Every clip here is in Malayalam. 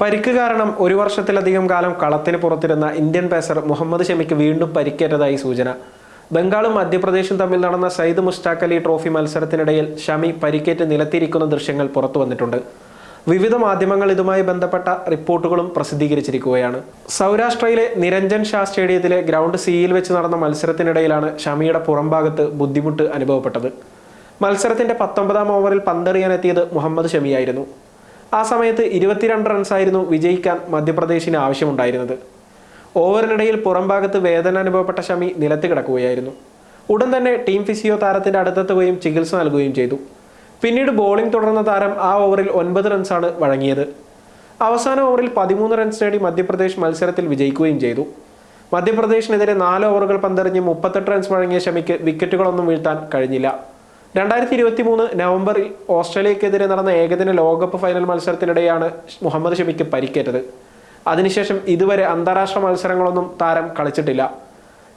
പരിക്ക് കാരണം ഒരു വർഷത്തിലധികം കാലം കളത്തിന് പുറത്തിരുന്ന ഇന്ത്യൻ പേസർ മുഹമ്മദ് ഷമിക്ക് വീണ്ടും പരിക്കേറ്റതായി സൂചന. ബംഗാളും മധ്യപ്രദേശും തമ്മിൽ നടന്ന സയ്യിദ് മുഷ്താഖ് അലി ട്രോഫി മത്സരത്തിനിടയിൽ ഷമി പരിക്കേറ്റ് നിലത്തിരിക്കുന്ന ദൃശ്യങ്ങൾ പുറത്തു വന്നിട്ടുണ്ട്. വിവിധ മാധ്യമങ്ങൾ ഇതുമായി ബന്ധപ്പെട്ട റിപ്പോർട്ടുകളും പ്രസിദ്ധീകരിച്ചിരിക്കുകയാണ്. സൗരാഷ്ട്രയിലെ നിരഞ്ജൻ ഷാ സ്റ്റേഡിയത്തിലെ ഗ്രൗണ്ട് സിയിൽ വെച്ച് നടന്ന മത്സരത്തിനിടയിലാണ് ഷമിയുടെ പുറംഭാഗത്ത് ബുദ്ധിമുട്ട് അനുഭവപ്പെട്ടത്. മത്സരത്തിന്റെ പത്തൊമ്പതാം ഓവറിൽ പന്തെറിയാനെത്തിയത് മുഹമ്മദ് ഷമിയായിരുന്നു. ആ സമയത്ത് ഇരുപത്തിരണ്ട് റൺസായിരുന്നു വിജയിക്കാൻ മധ്യപ്രദേശിന് ആവശ്യമുണ്ടായിരുന്നത്. ഓവറിനിടയിൽ പുറംഭാഗത്ത് വേദന അനുഭവപ്പെട്ട ഷമി നിലത്ത് കിടക്കുകയായിരുന്നു. ഉടൻ തന്നെ ടീം ഫിസിയോ താരത്തിന്റെ അടുത്തെത്തുകയും ചികിത്സ നൽകുകയും ചെയ്തു. പിന്നീട് ബോളിംഗ് തുടർന്ന താരം ആ ഓവറിൽ ഒൻപത് റൺസാണ് വഴങ്ങിയത്. അവസാന ഓവറിൽ പതിമൂന്ന് റൺസ് നേടി മധ്യപ്രദേശ് മത്സരത്തിൽ വിജയിക്കുകയും ചെയ്തു. മധ്യപ്രദേശിനെതിരെ നാല് ഓവറുകൾ പന്തെറിഞ്ഞ് മുപ്പത്തെട്ട് റൺസ് വഴങ്ങിയ ഷമിക്ക് വിക്കറ്റുകളൊന്നും വീഴ്ത്താൻ കഴിഞ്ഞില്ല. രണ്ടായിരത്തി ഇരുപത്തി മൂന്ന് നവംബറിൽ ഓസ്ട്രേലിയക്കെതിരെ നടന്ന ഏകദിന ലോകകപ്പ് ഫൈനൽ മത്സരത്തിനിടെയാണ് മുഹമ്മദ് ഷമിക്ക് പരിക്കേറ്റത്. അതിനുശേഷം ഇതുവരെ അന്താരാഷ്ട്ര മത്സരങ്ങളൊന്നും താരം കളിച്ചിട്ടില്ല.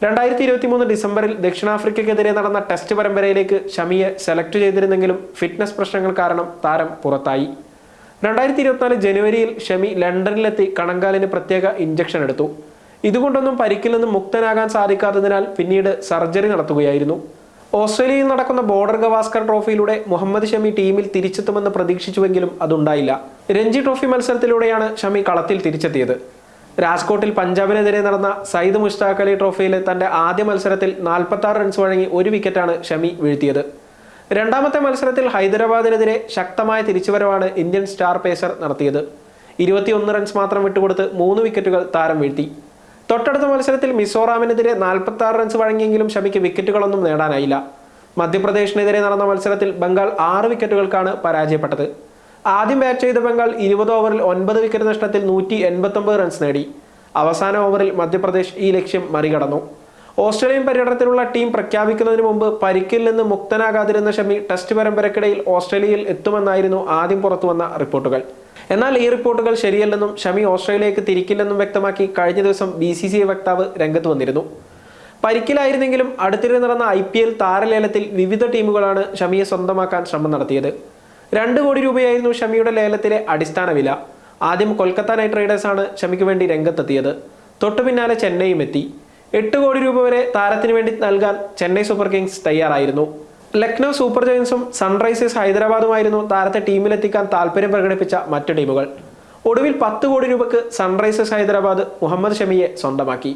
രണ്ടായിരത്തി ഇരുപത്തി മൂന്ന് ഡിസംബറിൽ ദക്ഷിണാഫ്രിക്കയ്ക്കെതിരെ നടന്ന ടെസ്റ്റ് പരമ്പരയിലേക്ക് ഷമിയെ സെലക്ട് ചെയ്തിരുന്നെങ്കിലും ഫിറ്റ്നസ് പ്രശ്നങ്ങൾ കാരണം താരം പുറത്തായി. രണ്ടായിരത്തി ഇരുപത്തിനാല് ജനുവരിയിൽ ഷമി ലണ്ടനിലെത്തി കണങ്കാലിന് പ്രത്യേക ഇഞ്ചക്ഷൻ എടുത്തു. ഇതുകൊണ്ടൊന്നും പരിക്കിൽ നിന്നും മുക്തനാകാൻ സാധിക്കാത്തതിനാൽ പിന്നീട് സർജറി നടത്തുകയായിരുന്നു. ഓസ്ട്രേലിയയിൽ നടക്കുന്ന ബോർഡർ ഗവാസ്കർ ട്രോഫിയിലൂടെ മുഹമ്മദ് ഷമി ടീമിൽ തിരിച്ചെത്തുമെന്ന് പ്രതീക്ഷിച്ചുവെങ്കിലും അതുണ്ടായില്ല. രഞ്ജി ട്രോഫി മത്സരത്തിലൂടെയാണ് ഷമി കളത്തിൽ തിരിച്ചെത്തിയത്. രാജ്കോട്ടിൽ പഞ്ചാബിനെതിരെ നടന്ന സയ്യിദ് മുഷ്താഖ് അലി ട്രോഫിയിൽ തന്റെ ആദ്യ മത്സരത്തിൽ നാൽപ്പത്തി റൺസ് വഴങ്ങി ഒരു വിക്കറ്റാണ് ഷമി വീഴ്ത്തിയത്. രണ്ടാമത്തെ മത്സരത്തിൽ ഹൈദരാബാദിനെതിരെ ശക്തമായ തിരിച്ചുവരവാണ് ഇന്ത്യൻ സ്റ്റാർ പേസർ നടത്തിയത്. ഇരുപത്തിയൊന്ന് റൺസ് മാത്രം വിട്ടുകൊടുത്ത് മൂന്ന് വിക്കറ്റുകൾ താരം വീഴ്ത്തി. തൊട്ടടുത്ത മത്സരത്തിൽ മിസോറാമിനെതിരെ നാൽപ്പത്തി ആറ് റൺസ് വഴങ്ങിയെങ്കിലും ഷമിക്ക് വിക്കറ്റുകളൊന്നും നേടാനായില്ല. മധ്യപ്രദേശിനെതിരെ നടന്ന മത്സരത്തിൽ ബംഗാൾ ആറ് വിക്കറ്റുകൾക്കാണ് പരാജയപ്പെട്ടത്. ആദ്യം ബാറ്റ് ചെയ്ത ബംഗാൾ ഇരുപത് ഓവറിൽ ഒൻപത് വിക്കറ്റ് നഷ്ടത്തിൽ നൂറ്റി എൺപത്തൊമ്പത് റൺസ് നേടി. അവസാന ഓവറിൽ മധ്യപ്രദേശ് ഈ ലക്ഷ്യം മറികടന്നു. ഓസ്ട്രേലിയൻ പര്യടനത്തിലുള്ള ടീം പ്രഖ്യാപിക്കുന്നതിന് മുമ്പ് പരിക്കിൽ നിന്ന് മുക്തനാകാതിരുന്ന ഷമി ടെസ്റ്റ് പരമ്പരക്കിടയിൽ ഓസ്ട്രേലിയയിൽ എത്തുമെന്നായിരുന്നു ആദ്യം പുറത്തുവന്ന റിപ്പോർട്ടുകൾ. എന്നാൽ ഈ റിപ്പോർട്ടുകൾ ശരിയല്ലെന്നും ഷമി ഓസ്ട്രേലിയക്ക് തിരിക്കില്ലെന്നും വ്യക്തമാക്കി കഴിഞ്ഞ ദിവസം ബി സി സി ഐ വക്താവ് രംഗത്ത് വന്നിരുന്നു. പരിക്കിലായിരുന്നെങ്കിലും അടുത്തിടെ നടന്ന ഐ പി എൽ താരലേലത്തിൽ വിവിധ ടീമുകളാണ് ഷമിയെ സ്വന്തമാക്കാൻ ശ്രമം നടത്തിയത്. രണ്ട് കോടി രൂപയായിരുന്നു ഷമിയുടെ ലേലത്തിലെ അടിസ്ഥാന വില. ആദ്യം കൊൽക്കത്ത നൈറ്റ് റൈഡേഴ്സാണ് ഷമിക്ക് വേണ്ടി രംഗത്തെത്തിയത്. തൊട്ടു പിന്നാലെ ചെന്നൈയും എത്തി. എട്ട് കോടി രൂപ വരെ താരത്തിന് വേണ്ടി നൽകാൻ ചെന്നൈ സൂപ്പർ കിങ്സ് തയ്യാറായിരുന്നു. ലക്നൗ സൂപ്പർ ജയൻസും സൺറൈസേഴ്സ് ഹൈദരാബാദുമായിരുന്നു താരത്തെ ടീമിലെത്തിക്കാൻ താല്പര്യം പ്രകടിപ്പിച്ച മറ്റു ടീമുകൾ. ഒടുവിൽ പത്ത് കോടി രൂപക്ക് സൺറൈസേഴ്സ് ഹൈദരാബാദ് മുഹമ്മദ് ഷമിയെ സ്വന്തമാക്കി.